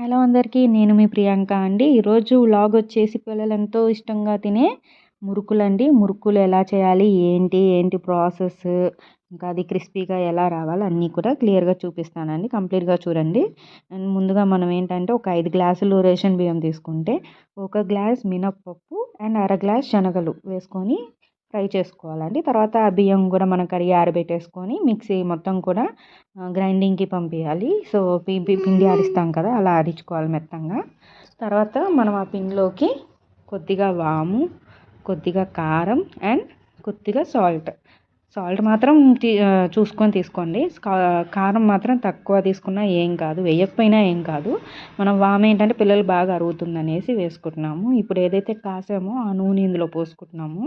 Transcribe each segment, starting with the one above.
Hello అందరికీ నేను మీ ప్రియాంక అండి. ఈరోజు వ్లాగ్ వచ్చేసి పిల్లలు ఎంతో ఇష్టంగా తినే మురుకులు అండి మురుకులు ఎలా చేయాలి ఏంటి ఏంటి ప్రాసెస్ ఇంకా అది క్రిస్పీగా ఎలా రావాలి అన్నీ కూడా క్లియర్గా చూపిస్తానండి. కంప్లీట్గా చూడండి. అండ్ ముందుగా మనం ఏంటంటే ఒక ఐదు గ్లాసులు రేషన్ బియ్యం తీసుకుంటే ఒక గ్లాస్ మినప్పప్పు అండ్ అర గ్లాస్ శనగలు వేసుకొని ఫ్రై చేసుకోవాలండి. తర్వాత ఆ బియ్యం కూడా మనం కడిగి ఆరబెట్టేసుకొని మిక్సీ మొత్తం కూడా గ్రైండింగ్కి పంపించాలి సో పిండి ఆడిస్తాం కదా అలా ఆడించుకోవాలి మెత్తంగా. తర్వాత మనం ఆ పిండిలోకి కొద్దిగా వాము కొద్దిగా కారం అండ్ కొద్దిగా సాల్ట్. సాల్ట్ మాత్రం చూసుకొని తీసుకోండి. కారం మాత్రం తక్కువ తీసుకున్నా ఏం కాదు వేయకపోయినా ఏం కాదు. మనం వామ్ ఏంటంటే పిల్లలు బాగా అరుగుతుందనేసి వేసుకుంటున్నాము. ఇప్పుడు ఏదైతే కాసామో ఆ నూనె ఇందులో పోసుకుంటున్నాము.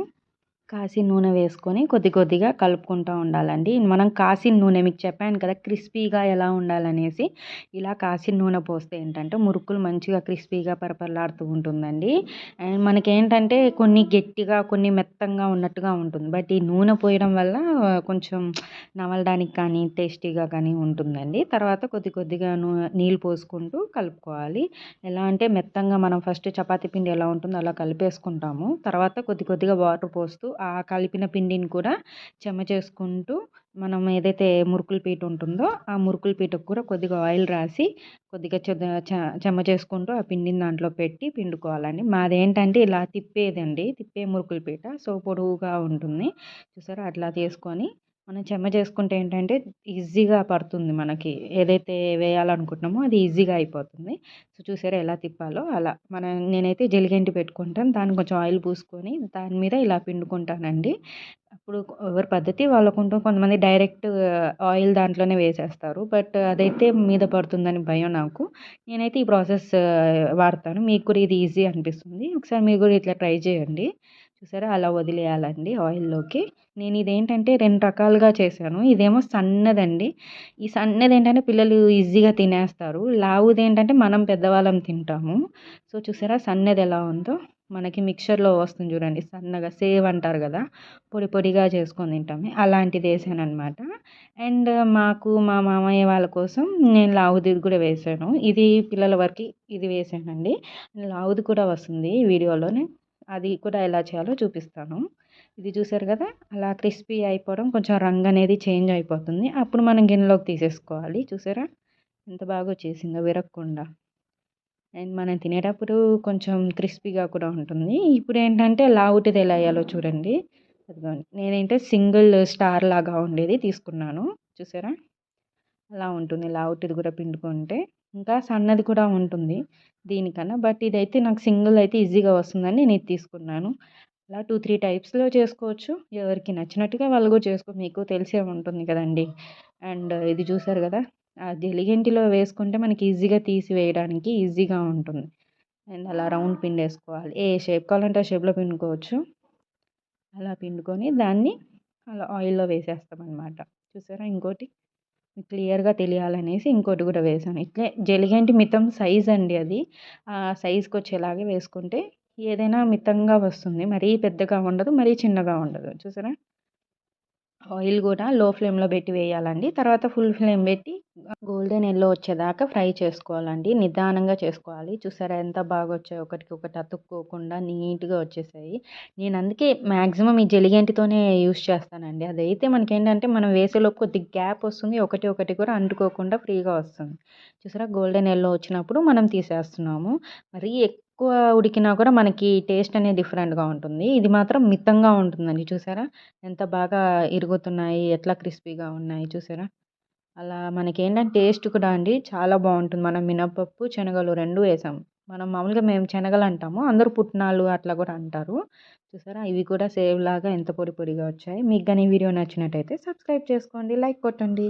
కాసి నూనె వేసుకొని కొద్ది కొద్దిగా కలుపుకుంటూ ఉండాలండి. మనం కాసిన నూనె మీకు చెప్పాను కదా క్రిస్పీగా ఎలా ఉండాలనేసి ఇలా కాసిన నూనె పోస్తే ఏంటంటే మురుకులు మంచిగా క్రిస్పీగా పరపరలాడుతూ ఉంటుందండి. అండ్ మనకి ఏంటంటే కొన్ని గట్టిగా కొన్ని మెత్తంగా ఉన్నట్టుగా ఉంటుంది. బట్ ఈ నూనె పోయడం వల్ల కొంచెం నమలడానికి కానీ టేస్టీగా కానీ ఉంటుందండి. తర్వాత కొద్ది కొద్దిగా నూ నీళ్ళు పోసుకుంటూ కలుపుకోవాలి. ఎలా అంటే మెత్తంగా మనం ఫస్ట్ చపాతీ పిండి ఎలా ఉంటుందో అలా కలిపేసుకుంటాము. తర్వాత కొద్ది కొద్దిగా వాటర్ పోస్తూ ఆ కలిపిన పిండిని కూడా చెమ చేసుకుంటూ మనం ఏదైతే మురుకుల పీట ఉంటుందో ఆ మురుకుల పీటకు కూడా కొద్దిగా ఆయిల్ రాసి కొద్దిగా చెమ చేసుకుంటూ ఆ పిండిని దాంట్లో పెట్టి పిండుకోవాలండి. మాదేంటంటే ఇలా తిప్పేదండి తిప్పే మురుకుల పీట సో పొడవుగా ఉంటుంది. చూసారా? అట్లా చేసుకొని మనం చెమ్మ చేసుకుంటే ఏంటంటే ఈజీగా పడుతుంది మనకి. ఏదైతే వేయాలనుకుంటున్నామో అది ఈజీగా అయిపోతుంది. సో చూసారా ఎలా తిప్పాలో? అలా. మన నేనైతే జలిగంటి పెట్టుకుంటాను. దాన్ని కొంచెం ఆయిల్ పూసుకొని దాని మీద ఇలా పిండుకుంటానండి. అప్పుడు ఎవరి పద్ధతి వాళ్ళకు కొంతమంది డైరెక్ట్ ఆయిల్ దాంట్లోనే వేసేస్తారు. బట్ అదైతే మీద పడుతుందని భయం నాకు. నేనైతే ఈ ప్రాసెస్ వాడతాను. మీకు కూడా ఇది ఈజీ అనిపిస్తుంది. ఒకసారి మీరు కూడా ఇట్లా ట్రై చేయండి. చూసారా? అలా వదిలేయాలండి ఆయిల్లోకి. నేను ఇదేంటంటే రెండు రకాలుగా చేశాను. ఇదేమో సన్నదండి. ఈ సన్నది ఏంటంటే పిల్లలు ఈజీగా తినేస్తారు. లావుది ఏంటంటే మనం పెద్దవాళ్ళం తింటాము. సో చూసారా? సన్నది ఎలా ఉందో? మనకి మిక్చర్లో వస్తుంది చూడండి. సన్నగా సేవ్ అంటారు కదా? పొడి పొడిగా చేసుకొని తింటాము. అలాంటిది వేసాను అండ్ మాకు మా మామయ్య వాళ్ళ కోసం నేను లావుది కూడా వేసాను. ఇది పిల్లల వరకు ఇది వేసానండి. లావుది కూడా వస్తుంది వీడియోలోనే. అది కూడా ఎలా చేయాలో చూపిస్తాను. ఇది చూసారు కదా? అలా క్రిస్పీ అయిపోవడం కొంచెం రంగు అనేది చేంజ్ అయిపోతుంది. అప్పుడు మనం గిన్నెలోకి తీసేసుకోవాలి. చూసారా? ఎంత బాగా వచ్చేసిందో విరగకుండా. అండ్ మనం తినేటప్పుడు కొంచెం క్రిస్పీగా కూడా ఉంటుంది. ఇప్పుడు ఏంటంటే లావుటిది ఎలా వేయాలో చూడండి. అదిగోండి. నేనేంటే సింగిల్ స్టార్ లాగా ఉండేది తీసుకున్నాను. చూసారా? అలా ఉంటుంది. లావుటిది కూడా పిండుకుంటే. ఇంకా సన్నది కూడా ఉంటుంది దీనికన్నా. బట్ ఇదైతే నాకు సింగిల్ అయితే ఈజీగా వస్తుందని నేను ఇది తీసుకున్నాను. అలా టూ త్రీ టైప్స్లో చేసుకోవచ్చు. ఎవరికి నచ్చినట్టుగా వాళ్ళు కూడా చేసుకో మీకు తెలిసే ఉంటుంది కదండి. అండ్ ఇది చూసారు కదా ఆ జలిగంటిలో వేసుకుంటే మనకి ఈజీగా తీసివేయడానికి ఈజీగా ఉంటుంది. అండ్ అలా రౌండ్ పిండేసుకోవాలి ఏ షేప్ కావాలంటే ఆ షేప్లో పిండుకోవచ్చు. అలా పిండుకొని దాన్ని అలా ఆయిల్లో వేసేస్తాం అనమాట చూసారా ఇంకోటి? క్లియర్గా తెలియాలనేసి ఇంకోటి కూడా వేసాను. ఇట్లే జలిగంటి మితం సైజ్ అండి అది. ఆ సైజ్కి వచ్చేలాగే వేసుకుంటే ఏదైనా మితంగా వస్తుంది. మరీ పెద్దగా ఉండదు మరీ చిన్నగా ఉండదు. చూసారా? ఆయిల్ కూడా లో ఫ్లేమ్లో పెట్టి వేయాలండి. తర్వాత ఫుల్ ఫ్లేమ్ పెట్టి గోల్డెన్ ఎల్లో వచ్చేదాకా ఫ్రై చేసుకోవాలండి. నిదానంగా చేసుకోవాలి. చూసారా ఎంత బాగా వచ్చాయి. ఒకటికి ఒకటి అతుక్కోకుండా నీట్గా వచ్చేసాయి. నేను అందుకే మ్యాక్సిమం ఈ జలిగంటితోనే యూస్ చేస్తానండి. అదైతే మనకేంటంటే మనం వేసేలోపు కొద్ది గ్యాప్ వస్తుంది. ఒకటి ఒకటి కూడా అంటుకోకుండా ఫ్రీగా వస్తుంది. చూసారా గోల్డెన్ ఎల్లో వచ్చినప్పుడు మనం తీసేస్తున్నాము. మరీ ఎక్కువ ఉడికినా కూడా మనకి టేస్ట్ అనేది డిఫరెంట్గా ఉంటుంది. ఇది మాత్రం మితంగా ఉంటుందండి. చూసారా? ఎంత బాగా ఇరుగుతున్నాయి ఎట్లా క్రిస్పీగా ఉన్నాయి చూసారా? అలా మనకి ఏంటంటే టేస్ట్ కూడా అండి చాలా బాగుంటుంది. మనం మినపప్పు శనగలు రెండు వేసాం మనం మామూలుగా మేము శనగలు అంటాము. అందరూ పుట్నాలు అట్లా కూడా అంటారు. చూసారా? ఇవి కూడా సేవ్ లాగా ఎంత పొడి పొడిగా వచ్చాయి. మీకు కానీ వీడియో నచ్చినట్టయితే సబ్స్క్రైబ్ చేసుకోండి లైక్ కొట్టండి.